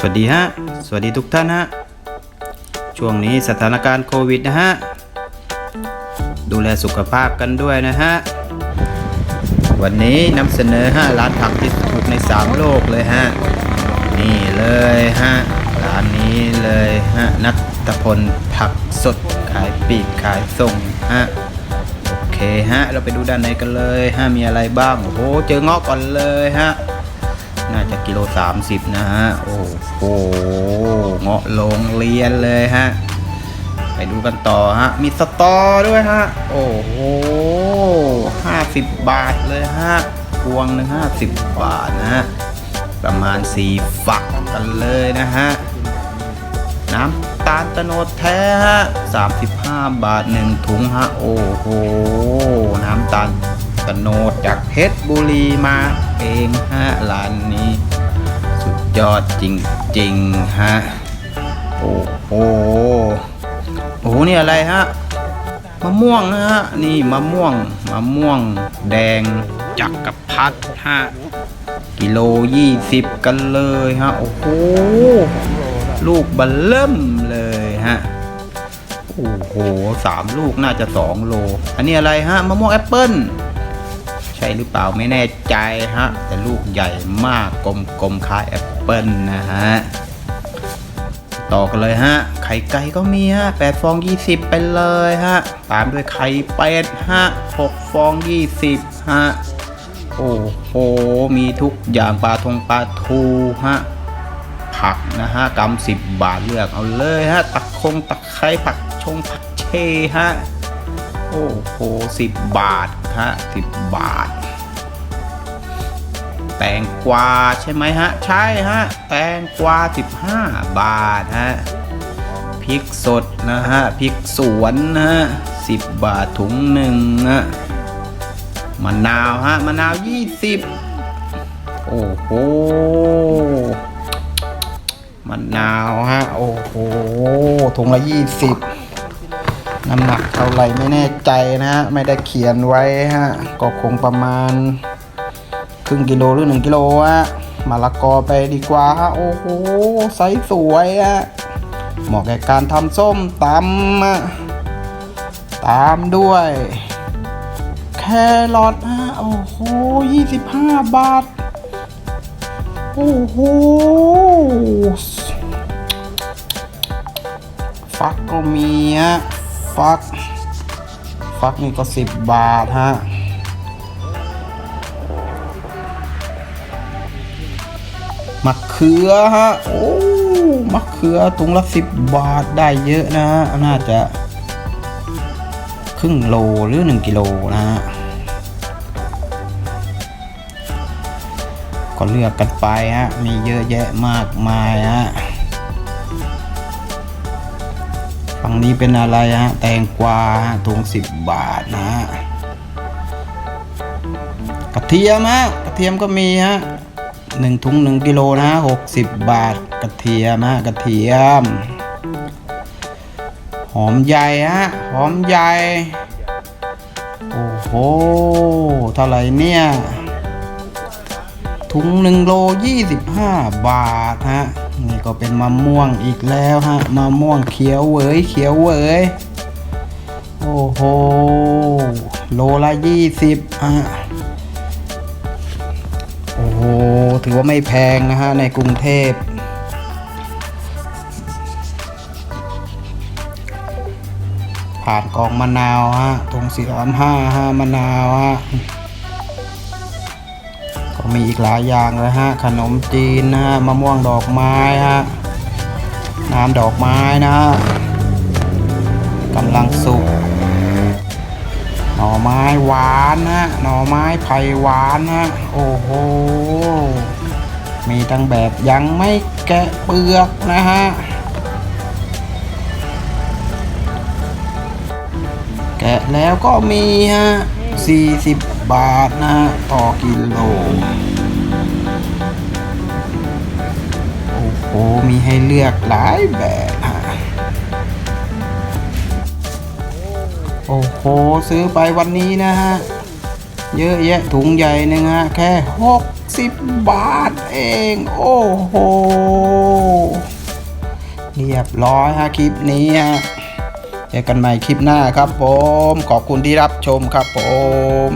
สวัสดีฮะ สวัสดีทุกท่านฮะ ช่วงนี้สถานการณ์โควิดนะฮะ ดูแลสุขภาพกันด้วยนะฮะ วันนี้นำเสนอฮะร้านผักที่ถูกใน 3 โลกเลยฮะ นี่เลยฮะ ร้านนี้เลยฮะ นักตะพลผักสดขายปีกขายส่งฮะโอเคฮะ เราไปดูด้านในกันเลยฮะ มีอะไรบ้าง โอ้โห เจอเงาะก่อนเลยฮะ น่าจะกิโล30นะฮะ โอ้โหเงาะโรงเรียนเลยฮะ ไปดูกันต่อฮะ มีสตอด้วยฮะ โอ้โห50บาทเลยฮะพวงหนึ่ง50บาทนะฮะ ประมาณ4ฝักกันเลยนะฮะ น้ำตาลตะโนดแท้ฮะ35บาท1ถุงฮะ โอ้โห น้ำตาล โนดจากเพชรบุรีมาเองฮะร้านนี้ สุดยอดจริงๆฮะโอ้โหโอ้โหนี่อะไรฮะมะม่วงนะฮะนี่มะม่วงมะม่วงแดงจักกับพัดฮะกิโลยี่สิบกันเลยฮะโอ้โหลูกบัลเริ่มเลยฮะโอ้โหสามลูกน่าจะสองโล อันนี้อะไรฮะมะม่วงแอปเปิ้ล ใช่หรือเปล่าไม่แน่ใจฮะ แต่ลูกใหญ่มากกลมๆคล้ายแอปเปิลนะฮะ ต่อกันเลยฮะ ไข่ไก่ก็มีฮะแปดฟองยี่สิบไปเลยฮะ ตามด้วยไข่เป็ดฮะหกฟองยี่สิบฮะ โอ้โห มีทุกอย่างปลาทงปลาทูฮะผักนะฮะกำสิบบาทเลือกเอาเลยฮะ ตักคงตักไคร้ผักชงผักเชฮะ โอ้โหสิบบาทฮะสิบบาท แตงกวาใช่ไหมฮะ ใช่ฮะ แตงกวา15บาทฮะพริกสดนะฮะพริกสวนนะฮะ10บาทถุงหนึ่งฮะมะนาวฮะมะนาว20โอ้โหมะนาวฮะ โอ้โหถุงละ20 น้ำหนักเท่าไหร่ไม่แน่ใจนะฮะไม่ได้เขียนไว้ฮะก็คงประมาณ ครึ่งกิโลหรือหนึ่งกิโลอะมะละกอไปดีกว่าฮะโอ้โหไซส์สวยอะเหมาะแก่การทำส้มตำอะตามด้วย แครอทฮะโอ้โหยี่สิบห้าบาท โอ้โหฟักก็มีฮะ ฟัก ฟักนี่ก็สิบบาทฮะมะเขือฮะ โอ้มะเขือถุงละสิบบาทได้เยอะนะฮะน่าจะครึ่งโลหรือหนึ่งกิโลนะฮะก็เลือกกันไปฮะ มีเยอะแยะมากมายฮะ ฝั่งนี้เป็นอะไรฮะ แตงกวาถุงสิบบาทนะฮะกระเทียมฮะกระเทียมก็มีฮะหนึ่งถุงหนึ่งกิโลนะหกสิบบาทกระเทียมฮะกระเทียม หอมใหญ่ฮะหอมใหญ่โอ้โหเท่าไหร่เนี่ยถุงหนึ่งโลยี่สิบห้าบาทฮะ นี่ก็เป็นมะม่วงอีกแล้วฮะมะม่วงเขียวเวยเขียวเวยโอ้โหโลละยี่สิบฮะโอ้โหถือว่าไม่แพงนะฮะในกรุงเทพผ่านกองมะนาวฮะตรงสี่สามห้าฮะมะนาวฮะ ก็มีอีกหลายอย่างเลยฮะ ขนมจีนนะฮะ มะม่วงดอกไม้ฮะ น้ำดอกไม้นะฮะกำลังสุก หน่อไม้หวานนะ หน่อไม้ไผ่หวานนะ โอ้โห มีทั้งแบบยังไม่แกะเปลือกนะฮะ แกะแล้วก็มีฮะ40 บาทนะฮะต่อ มีให้เลือกหลายแบบฮะโอ้โห ซื้อไปวันนี้นะฮะ เยอะแยะถุงใหญ่หนึงฮะ แค่ 60 บาทเอง โอ้โห เรียบร้อยฮะ คลิปนี้ฮะเจอกันใหม่คลิปหน้าครับผม ขอบคุณที่รับชมครับผม